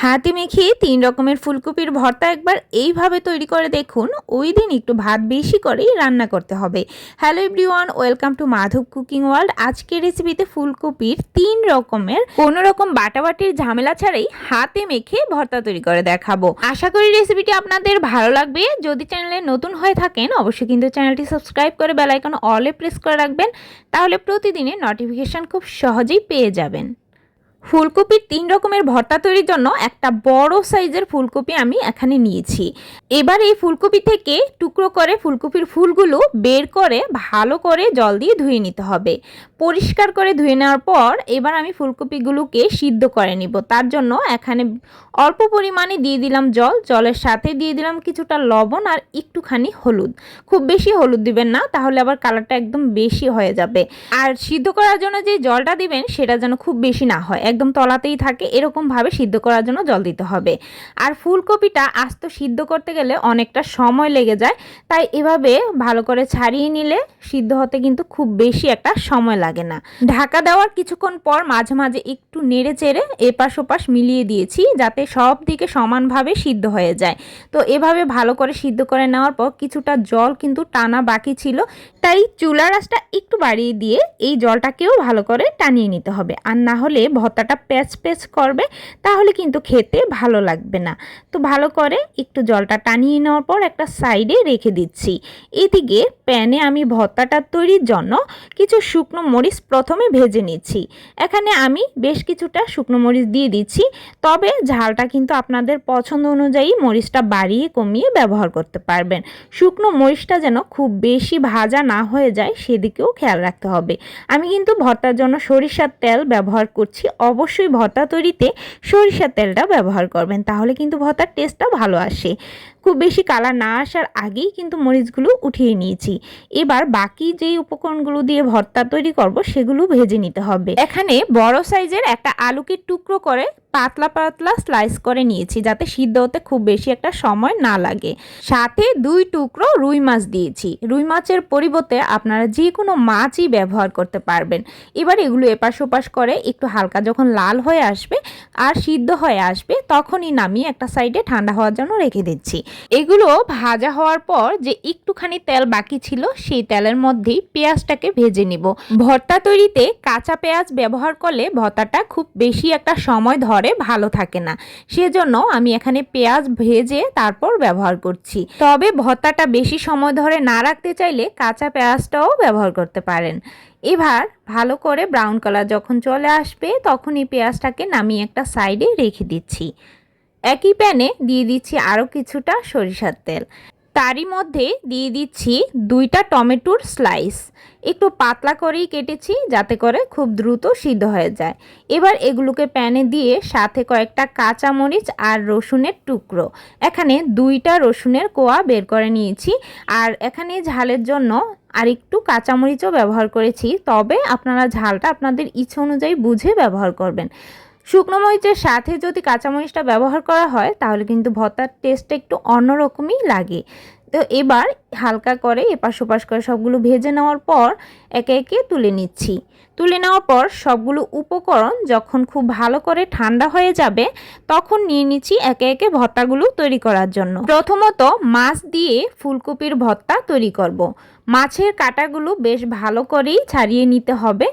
হাতে মেখে তিন রকমের ফুলকপির ভর্তা একবার এইভাবে তৈরি করে দেখুন। ওই দিন একটু ভাত বেশি করেই রান্না করতে হবে। Hello everyone, welcome to Madhav cooking world. আজকের রেসিপিতে ফুলকপির তিন রকমের কোনো রকম বাটাবাটির ঝামেলা ছাড়াই হাতে মেখে ভর্তা তৈরি করে দেখাবো। আশা করি রেসিপিটি আপনাদের ভালো লাগবে। যদি চ্যানেলে নতুন হয়ে থাকেন, অবশ্যই কিন্তু চ্যানেলটি সাবস্ক্রাইব করে বেলাইকন অলে প্রেস করে রাখবেন। তাহলে প্রতিদিনের নোটিফিকেশন খুব সহজেই পেয়ে যাবেন। ফুলকপির তিন রকমের ভর্তা তৈরির জন্য একটা বড় সাইজের ফুলকপি আমি এখানে নিয়েছি। এবার এই ফুলকপি থেকে টুকরো করে ফুলকপির ফুলগুলো বের করে ভালো করে জল দিয়ে ধুয়ে নিতে হবে। পরিষ্কার করে ধুয়ে নেওয়ার পর এবার আমি ফুলকপিগুলোকে সিদ্ধ করে নিব। তার জন্য এখানে অল্প পরিমাণে দিয়ে দিলাম জল। জলের সাথে দিয়ে দিলাম কিছুটা লবণ আর একটুখানি হলুদ। খুব বেশি হলুদ দিবেন না, তাহলে আবার কালারটা একদম বেশি হয়ে যাবে। আর সিদ্ধ করার জন্য যে জলটা দিবেন, সেটা যেন খুব বেশি না হয়। একদম তলাতেই থাকে, এরকমভাবে সিদ্ধ করার জন্য জল দিতে হবে। আর ফুলকপিটা আস্ত সিদ্ধ করতে গেলে অনেকটা সময় লেগে যায়, তাই এভাবে ভালো করে ছাড়িয়ে নিলে সিদ্ধ হতে কিন্তু খুব বেশি একটা সময় লাগে না। ঢাকা দেওয়ার কিছুক্ষণ পর মাঝে মাঝে একটু নেড়ে চেড়ে এপাশ ওপাশ মিলিয়ে দিয়েছি, যাতে সব দিকে সমানভাবে সিদ্ধ হয়ে যায়। তো এভাবে ভালো করে সিদ্ধ করে নেওয়ার পর কিছুটা জল কিন্তু টানা বাকি ছিল, তাই চুলা রাসটা একটু বাড়িয়ে দিয়ে এই জলটাকেও ভালো করে টানিয়ে নিতে হবে। আর না হলে ভর্তাটা প্যাচ প্যাচ করবে, তাহলে কিন্তু খেতে ভালো লাগবে না। তো ভালো করে একটু জলটা টানিয়ে নেওয়ার পর একটা সাইডে রেখে দিচ্ছি। এদিকে প্যানে আমি ভর্তাটা তৈরির জন্য কিছু শুকনো মরিচ প্রথমে ভেজে নিচ্ছি। এখানে আমি বেশ কিছুটা শুকনো মরিচ দিয়ে দিচ্ছি, তবে ঝালটা কিন্তু আপনাদের পছন্দ অনুযায়ী মরিচটা বাড়িয়ে কমিয়ে ব্যবহার করতে পারবেন। শুকনো মরিচটা যেন খুব বেশি ভাজা না হয়ে যায়, সেদিকেও খেয়াল রাখতে হবে। আমি কিন্তু ভর্তার জন্য সরিষার তেল ব্যবহার করছি অবশ্যই ভর্তা তৈরিতে সরিষার তেলটা ব্যবহার করবেন তাহলে কিন্তু ভর্তার টেস্টটা ভালো আসে। খুব বেশি কালার না আসার আগেই কিন্তু মরিচগুলো উঠিয়ে নিয়েছি। এবার বাকি যেই উপকরণগুলো দিয়ে ভর্তা তৈরি করব, সেগুলো ভেজে নিতে হবে। এখানে বড় সাইজের একটা আলুকে টুকরো করে পাতলা পাতলা স্লাইস করে নিয়েছি, যাতে সিদ্ধ হতে খুব বেশি একটা সময় না লাগে। সাথে দুই টুকরো রুই মাছ দিয়েছি। রুই মাছের পরিবর্তে আপনারা যে কোনো মাছই ব্যবহার করতে পারবেন। এবার এগুলো এপাশ ওপাশ করে একটু হালকা যখন লাল হয়ে আসবে আর সিদ্ধ হয়ে আসবে, তখনই নামিয়ে একটা সাইডে ঠান্ডা হওয়ার জন্য রেখে দিচ্ছি। এগুলো ভাজা হওয়ার পর যে একটুখানি তেল বাকি ছিল, সেই তেলের মধ্যেই পেঁয়াজটাকে ভেজে নিব। ভর্তা তৈরিতে কাঁচা পেঁয়াজ ব্যবহার করলে ভর্তাটা খুব বেশি একটা সময় ধরে ভালো থাকে না। সেজন্য আমি এখানে পেঁয়াজ ভেজে তারপর ব্যবহার করছি। তবে ভর্তাটা বেশি সময় ধরে না রাখতে চাইলে কাঁচা পেঁয়াজটাও ব্যবহার করতে পারেন। এবার ভালো করে ব্রাউন কালার যখন চলে আসবে তখন এই পেঁয়াজটাকে নামিয়ে একটা সাইডে রেখে দিচ্ছি। একই প্যানে দিয়ে দিচ্ছি আরও কিছুটা সরিষার তেল। তারই মধ্যে দিয়ে দিচ্ছি দুইটা টমেটোর স্লাইস। একটু পাতলা করেই কেটেছি যাতে করে খুব দ্রুত সিদ্ধ হয়ে যায়। এবার এগুলোকে প্যানে দিয়ে সাথে কয়েকটা কাঁচা মরিচ আর রসুনের টুকরো। এখানে দুইটা রসুনের কোয়া বের করে নিয়েছি। আর এখানে ঝালের জন্য আর একটু কাঁচামরিচও ব্যবহার করেছি। তবে আপনারা ঝালটা আপনাদের ইচ্ছে অনুযায়ী বুঝে ব্যবহার করবেন। শুকনো মরিচের সাথে যদি কাঁচামরিচটা ব্যবহার করা হয়, তাহলে কিন্তু ভর্তার টেস্টটা একটু অন্যরকমই লাগে। তো এবার হালকা করে এপাশ ওপাশ করে সবগুলো ভেজে নেওয়ার পর একে একে তুলে নিচ্ছি। তুলে নেওয়ার পর সবগুলো উপকরণ যখন খুব ভালো করে ঠান্ডা হয়ে যাবে, তখন নিয়ে নিচ্ছি একে একে ভর্তাগুলো তৈরি করার জন্য। প্রথমত মাছ দিয়ে ফুলকপির ভর্তা তৈরি করব। মাছের কাটাগুলো বেশ ভালো করেই ছাড়িয়ে নিতে হবে।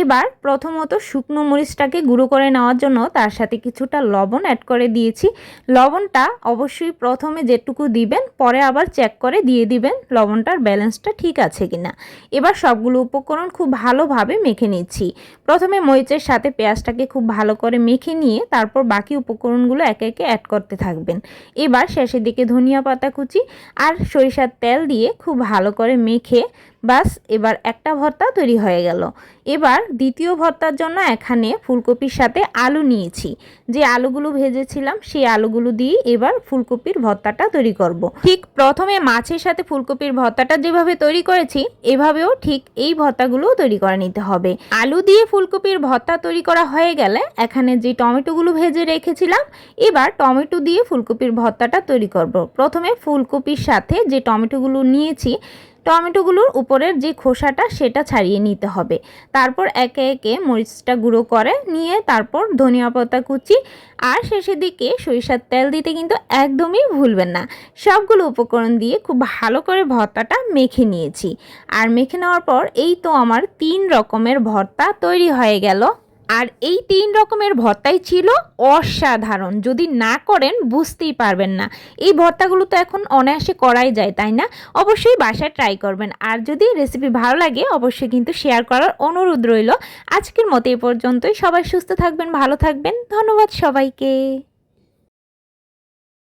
এবার প্রথমত শুকনো মরিচটাকে গুঁড়ো করে নেওয়ার জন্য তার সাথে কিছুটা লবণ অ্যাড করে দিয়েছি। লবণটা অবশ্যই প্রথমে যেটুকু দিবেন, পরে আবার চেক করে দিয়ে দিবেন লবণটার ব্যালেন্সটা ঠিক আছে কিনা। এবার সবগুলো উপকরণ খুব ভালোভাবে মেখে নিচ্ছি। প্রথমে মরিচের সাথে পেঁয়াজটাকে খুব ভালো করে মেখে নিয়ে তারপর বাকি উপকরণগুলো একে একে অ্যাড করতে থাকবেন। এবার শেষের দিকে ধনিয়া পাতা কুচি আর সরিষার তেল দিয়ে খুব ভালো করে মেখে বাস, এবার একটা ভর্তা তৈরি হয়ে গেল এবার দ্বিতীয় ভর্তার জন্য এখানে ফুলকপির সাথে আলু নিয়েছি যে আলুগুলো ভেজেছিলাম, সেই আলুগুলো দিয়ে এবার ফুলকপির ভর্তাটা তৈরি করব। ঠিক প্রথমে মাছের সাথে ফুলকপির ভর্তাটা যেভাবে তৈরি করেছি, এভাবেও ঠিক এই ভর্তাগুলোও তৈরি করে নিতে হবে আলু দিয়ে ফুলকপির ভর্তা তৈরি করা হয়ে গেলে এখানে যে টমেটোগুলো ভেজে রেখেছিলাম, এবার টমেটো দিয়ে ফুলকপির ভর্তাটা তৈরি করব। প্রথমে ফুলকপির সাথে যে টমেটোগুলো নিয়েছি টমেটোগুলোর উপরের যে খোসাটা সেটা ছাড়িয়ে নিতে হবে। তারপর একে একে মরিচটা গুঁড়ো করে নিয়ে তারপর ধনিয়া পাতা কুচি আর শেষের দিকে সরিষার তেল দিতে কিন্তু একদমই ভুলবেন না। সবগুলো উপকরণ দিয়ে খুব ভালো করে ভর্তাটা মেখে নিয়েছি। আর মেখে নেওয়ার পর এই তো আমার তিন রকমের ভর্তা তৈরি হয়ে গেল। আর এই তিন রকমের ভর্তাই ছিল অসাধারণ। যদি না করেন, বুঝতেই পারবেন না। এই ভর্তাগুলো তো এখন অনায়াসে করাই যায়, তাই না? অবশ্যই বাসায় ট্রাই করবেন। আর যদি রেসিপি ভালো লাগে, অবশ্যই কিন্তু শেয়ার করার অনুরোধ রইল। আজকের মতো এই পর্যন্তই। সবাই সুস্থ থাকবেন, ভালো থাকবেন। ধন্যবাদ সবাইকে।